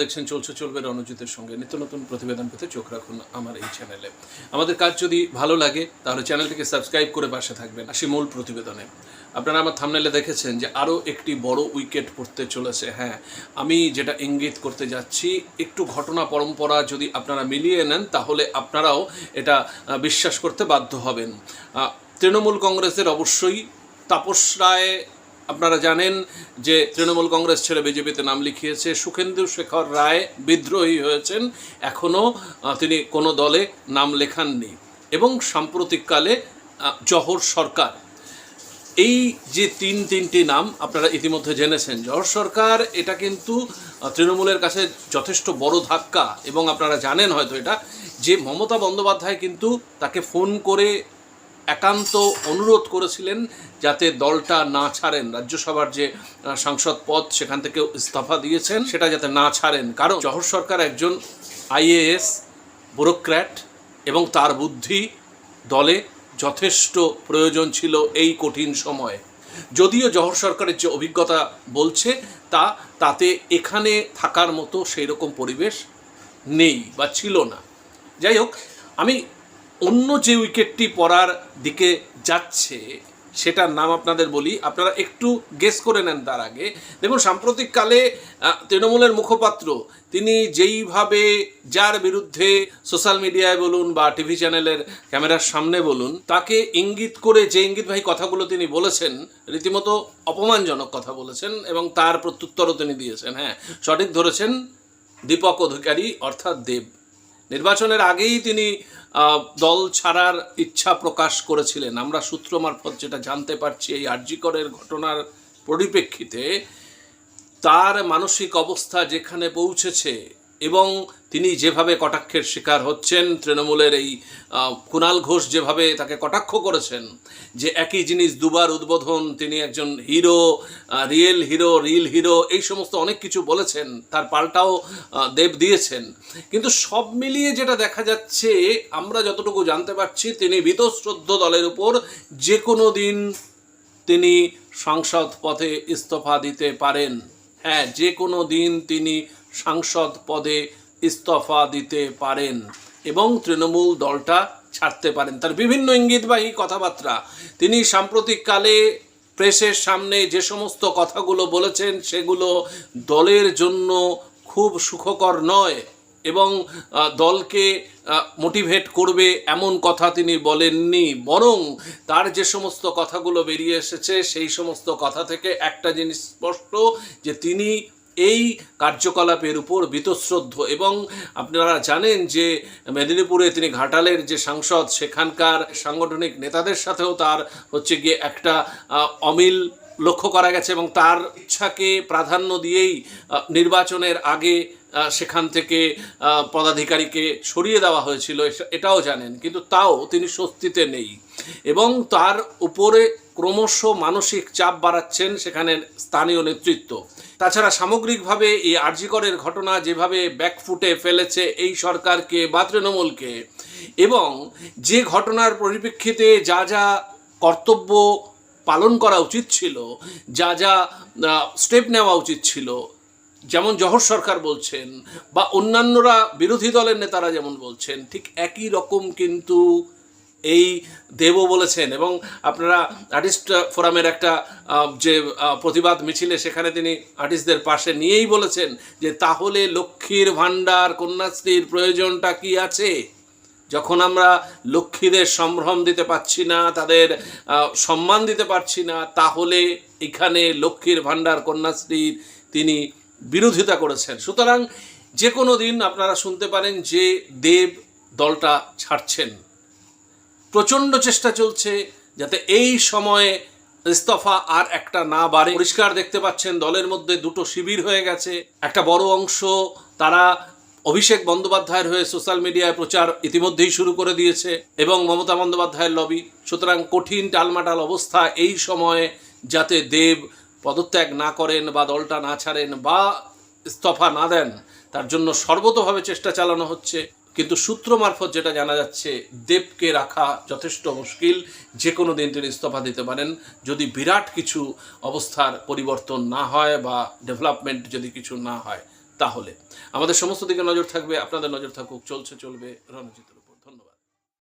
দেখছেন, চলছে, চলবে রণজিতের সঙ্গে। নিত্য নতুন প্রতিবেদন পেতে চোখ রাখুন আমার এই চ্যানেলে। আমাদের কাজ যদি ভালো লাগে, তাহলে চ্যানেলটিকে সাবস্ক্রাইব করে পাশে থাকবেন আসি মূল প্রতিবেদনে। আপনারা আমার থামনেলে দেখেছেন যে আরও একটি বড় উইকেট পড়তে চলেছে। হ্যাঁ আমি যেটা ইঙ্গিত করতে যাচ্ছি, একটু ঘটনা পরম্পরা যদি আপনারা মিলিয়ে নেন, তাহলে আপনারাও এটা বিশ্বাস করতে বাধ্য হবেন। তৃণমূল কংগ্রেসের অবশ্যই তাপস রায় আপনারা জানেন যে তৃণমূল কংগ্রেস ছেড়ে বিজেপিতে নাম লিখিয়েছে। সুখেন্দু শেখর রায় বিদ্রোহী হয়েছেন। এখনও তিনি কোনো দলে নাম লেখাননি। এবং সাম্প্রতিককালে জহর সরকার। এই যে তিন তিনটি নাম আপনারা ইতিমধ্যে জেনেছেন। জহর সরকার, এটা কিন্তু তৃণমূলের কাছে যথেষ্ট বড় ধাক্কা। এবং আপনারা জানেন হয়তো এটা, যে মমতা বন্দ্যোপাধ্যায় কিন্তু তাকে ফোন করে একান্ত অনুরোধ করেছিলেন যাতে দলটা না ছাড়েন। রাজ্যসভার যে সাংসদ পদ সেখান থেকে ইস্তফা দিয়েছেন। সেটা যাতে না ছাড়েন। কারণ জহর সরকার একজন আইএএস ব্যুরোক্র্যাট এবং তার বুদ্ধি দলে যথেষ্ট প্রয়োজন ছিল এই কঠিন সময়ে। যদিও জহর সরকারের যে অভিজ্ঞতা বলছে তা, তাতে এখানে থাকার মতো সেই রকম পরিবেশ নেই বা ছিল না। যাই হোক, আমি অন্য যে উইকেটটি পড়ার দিকে যাচ্ছে, সেটার নাম আপনাদের বলি। আপনারা একটু গেস করে নেন তার আগে। দেখুন, সাম্প্রতিককালে তৃণমূলের মুখপাত্র, তিনি যেইভাবে যার বিরুদ্ধে সোশ্যাল মিডিয়ায় বলুন বা টিভি চ্যানেলের ক্যামেরার সামনে বলুন, তাকে ইঙ্গিত করে যে ইঙ্গিতবাহী কথাগুলো তিনি বলেছেন, রীতিমতো অপমানজনক কথা বলেছেন এবং তার প্রত্যুত্তরও তিনি দিয়েছেন হ্যাঁ। সঠিক ধরেছেন দীপক অধিকারী, অর্থাৎ দেব। নির্বাচনের আগেই তিনি দল ছাড়ার ইচ্ছা প্রকাশ করেছিলেন। আমরা সূত্র মারফত যেটা জানতে পারছি এই আর্যিকরের ঘটনার পরিপ্রেক্ষিতে, তার মানসিক অবস্থা যেখানে পৌঁছেছে এবং তিনি যেভাবে কটাক্ষের শিকার হচ্ছেন, তৃণমূলের এই কুণাল ঘোষ যেভাবে তাকে কটাক্ষ করেছেন, যে একই জিনিস দুবার উদ্বোধন, তিনি একজন hero real hero, reel hero, এই সমস্ত অনেক কিছু বলেছেন, তার পাল্টাও দেব দিয়েছেন। কিন্তু সব মিলিয়ে যেটা দেখা যাচ্ছে, আমরা যতটুকু জানতে পারছি, তিনি বীতশ্রদ্ধ দলের উপর যে কোনো দিন তিনি সংসদ পদে ইস্তফা দিতে পারেন। হ্যাঁ যে কোনো দিন তিনি সাংসদ পদে ইস্তফা দিতে পারেন এবং তৃণমূল দলটা ছাড়তে পারেন। তার বিভিন্ন ইঙ্গিতবাহী কথাবার্তা। তিনি সাম্প্রতিককালে প্রেসের সামনে যে সমস্ত কথাগুলো বলেছেন, সেগুলো দলের জন্য খুব সুখকর নয় এবং দলকে মোটিভেট করবে এমন কথা তিনি বলেননি। বরং তার যে সমস্ত কথাগুলো বেরিয়ে এসেছে, সেই সমস্ত কথা থেকে একটা জিনিস স্পষ্ট যে তিনি এই কার্যকলাপের উপর বীতশ্রদ্ধ এবং আপনারা জানেন যে মেদিনীপুরে তিনি ঘাটালের যে সাংসদ, সেখানকার সাংগঠনিক নেতাদের সাথেও তার হচ্ছে গিয়ে একটা অমিল লক্ষ্য করা গেছে এবং তার ইচ্ছাকে প্রাধান্য দিয়েই নির্বাচনের আগে সেখান থেকে পদাধিকারীকে সরিয়ে দেওয়া হয়েছিল। এটাও জানেন। কিন্তু তাও তিনি স্বস্তিতে নেই। এবং তার উপরে ক্রমশ মানসিক চাপ বাড়াচ্ছেন সেখানের স্থানীয় নেতৃত্ব। তাছাড়া সামগ্রিকভাবে এই আর্যিকরের ঘটনা যেভাবে ব্যাকফুটে ফেলেছে এই সরকারকে বা তৃণমূলকে এবং যে ঘটনার পরিপ্রেক্ষিতে যা যা কর্তব্য পালন করা উচিত ছিল, যা যা স্টেপ নেওয়া উচিত ছিল, যেমন জহর সরকার বলছেন বা অন্যান্যরা বিরোধী দলের নেতারা যেমন বলছেন, ঠিক একই রকম কিন্তু এই দেবও বলেছেন এবং আপনারা আর্টিস্ট ফোরামের একটা যে প্রতিবাদ মিছিলে সেখানে তিনি আর্টিস্টদের পাশে নিয়েই বলেছেন যে, তাহলে লক্ষ্মীর ভাণ্ডার, কন্যাশ্রীর প্রয়োজনটা কি আছে? যখন আমরা লক্ষ্মীদের সম্ভ্রম দিতে পারছি না, তাদের সম্মান দিতে পারছি না, তাহলে এখানে লক্ষ্মীর ভাণ্ডার, কন্যাশ্রীর তিনি বিরোধিতা করেছেন। সুতরাং যে কোনো দিন আপনারা শুনতে পারেন যে দেব দলটা ছাড়ছেন। প্রচণ্ড চেষ্টা চলছে যাতে এই সময়ে ইস্তফা আর একটা না বাড়ে। পরিষ্কার দেখতে পাচ্ছেন, দলের মধ্যে দুটো শিবির হয়ে গেছে। একটা বড় অংশ তারা অভিষেক বন্দ্যোপাধ্যায়ের হয়ে সোশ্যাল মিডিয়ায় প্রচার ইতিমধ্যেই শুরু করে দিয়েছে এবং মমতা বন্দ্যোপাধ্যায়ের লবি। সুতরাং কঠিন টালমাটাল অবস্থা এই সময়ে যাতে দেব পদত্যাগ না করেন বা দলটা না ছাড়েন বা ইস্তফা না দেন, তার জন্য সর্বতভাবে চেষ্টা চালানো হচ্ছে। কিন্তু সূত্র মারফত যেটা জানা যাচ্ছে, দেবকে রাখা যথেষ্ট মুশকিল। যে কোনো দিন তিনি ইস্তফা দিতে পারেন। যদি বিরাট কিছু অবস্থার পরিবর্তন না হয় বা ডেভেলপমেন্ট যদি কিছু না হয়, তাহলে। আমাদের সমস্ত দিকে নজর থাকবে, আপনাদের নজর থাকুক, চলছে, চলবে রণজিৎ